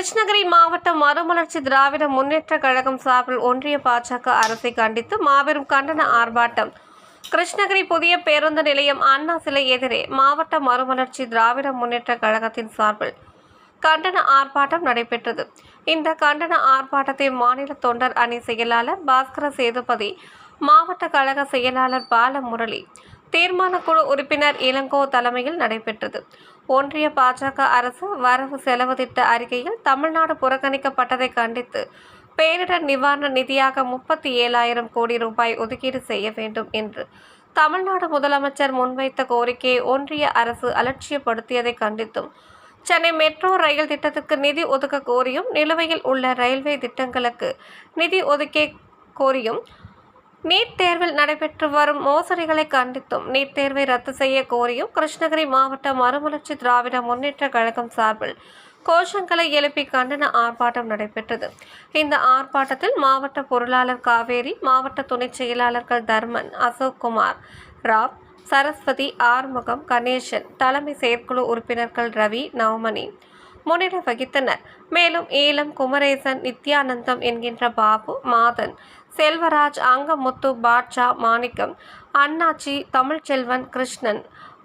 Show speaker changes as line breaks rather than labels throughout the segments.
கிருஷ்ணகிரி மாவட்டம் மறுமலர்ச்சி திராவிட முன்னேற்ற கழகம் சார்பில் ஒன்றிய பாஜக அரசை கண்டித்து மாபெரும் கண்டன ஆர்ப்பாட்டம். கிருஷ்ணகிரி புதிய பேருந்து நிலையம் அண்ணா சிலை எதிரே மாவட்ட மறுமலர்ச்சி திராவிட முன்னேற்ற கழகத்தின் சார்பில் கண்டன ஆர்ப்பாட்டம் நடைபெற்றது. இந்த கண்டன ஆர்ப்பாட்டத்தை மாநில தொண்டர் அணி செயலாளர் பாஸ்கர சேதுபதி மாவட்ட கழக செயலாளர் பாலமுரளி தீர்மான குழு உறுப்பினர் இளங்கோ தலைமையில் நடைபெற்றது. ஒன்றிய பாஜக அரசு வரவு செலவு திட்ட அறிக்கையில் தமிழ்நாடு புறக்கணிக்கப்பட்டதை கண்டித்து பேரிடர் நிவாரண நிதியாக முப்பத்தி ஏழாயிரம் கோடி ரூபாய் ஒதுக்கீடு செய்ய வேண்டும் என்று தமிழ்நாடு முதலமைச்சர் முன்வைத்த கோரிக்கையை ஒன்றிய அரசு அலட்சியப்படுத்தியதை கண்டித்தும் சென்னை மெட்ரோ ரயில் திட்டத்துக்கு நிதி ஒதுக்க கோரியும் நிலுவையில் உள்ள ரயில்வே திட்டங்களுக்கு நிதி ஒதுக்க கோரியும் நீட் தேர்வில் நடைபெற்று வரும் மோசடிகளை கண்டித்தும் நீட் தேர்வை ரத்து செய்ய கோரியும் கிருஷ்ணகிரி மாவட்ட மறுமலர்ச்சி திராவிட முன்னேற்ற கழகம் சார்பில் கோஷங்களை எழுப்பி கண்டன ஆர்ப்பாட்டம் நடைபெற்றது. இந்த ஆர்ப்பாட்டத்தில் மாவட்ட பொருளாளர் காவேரி மாவட்ட துணைச் செயலாளர்கள் தர்மன் அசோக் குமார் ராவ் சரஸ்வதி ஆறுமுகம் கணேசன் தலைமை செயற்குழு உறுப்பினர்கள் ரவி நவமணி முன்னிலை வகித்தனர் மேலும் ஏலம் குமரேசன் நித்யானந்தம் என்கின்ற பாபு மாதன் செல்வராஜ் அங்கமுத்து பாட்ஷா மாணிக்கம் அண்ணாச்சி தமிழ்ச்செல்வன் கிருஷ்ணன்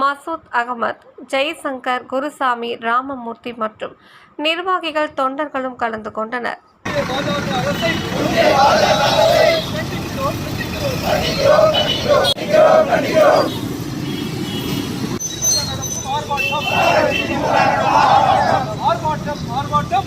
மசூத் அகமத் ஜெய்சங்கர் குருசாமி ராமமூர்த்தி மற்றும் நிர்வாகிகள் தொண்டர்களும் கலந்து கொண்டனர்.
கண்டிக்கிறோம், கண்டிக்கிறோம். ஆர்ப்பாட்டம் ஆர்ப்பாட்டம்